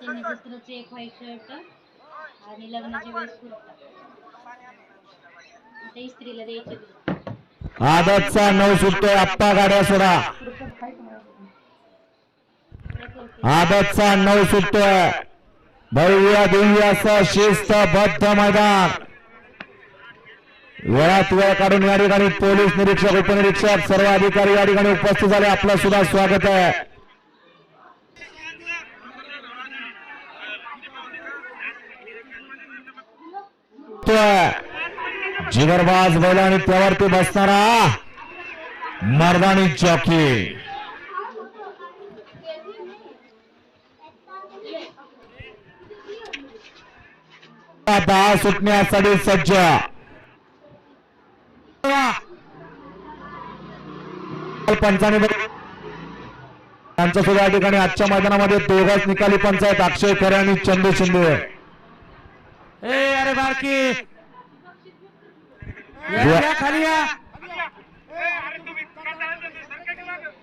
त्यांनी शस्त्राचे एक white shirt आणि लग्नाच्या वेळेस कुर्ता. ते इस्त्रीला द्यायचे. आदतचा नऊ सुटतोय आप्पा गाड्या सोडा. आदतचा नऊ सुटतोय भव्य दिव्य असं शिस्तबद्ध मैदान. वेळात वेळ काढून या ठिकाणी पोलीस निरीक्षक उपनिरीक्षक सर्व अधिकारी या ठिकाणी उपस्थित झाले. आपलं सुद्धा स्वागत आहे. जिगरबाज बैल आणि त्यावरती बसणारा मर्दानी चौकी दहा सुटण्यासाठी सज्ज. पंचाने त्यांच्या सुद्धा या ठिकाणी आजच्या मैदानामध्ये दोघाच निकाली पंचायत अक्षय खरे आणि चंदू शिंदे. ए अरे बारकी या, या. या, खाली या.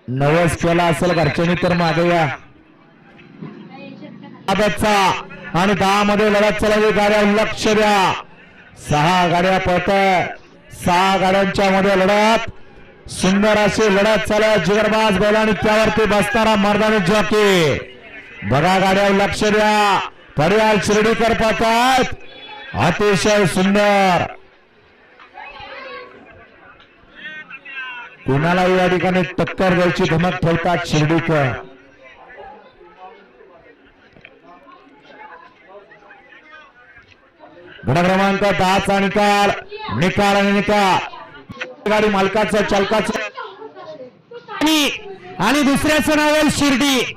नवस केला असेल घरच्यांनी तर मागे या. आणि दहा मध्ये लढत चालवली. गाड्या लक्ष द्या. सहा गाड्या पळत सहा गाड्यांच्या मध्ये लढत. सुंदर अशी लढत चालू जिगरबाज बैल आणि त्यावरती बसणारा मर्दानी जॉकी. बघा गाड्या लक्ष द्या. पर्याल शिर्डीकर पाहतात अतिशय सुंदर. कुणालाही या ठिकाणी टक्कर द्यायची धमक ठेवतात शिर्डीकर. गुण क्रमांक दहाचा निकाल. निकाल आणि निकाल. गाडी मालकाचं चालकाचं. आणि आणि दुसऱ्याचं नाव आहे शिर्डी.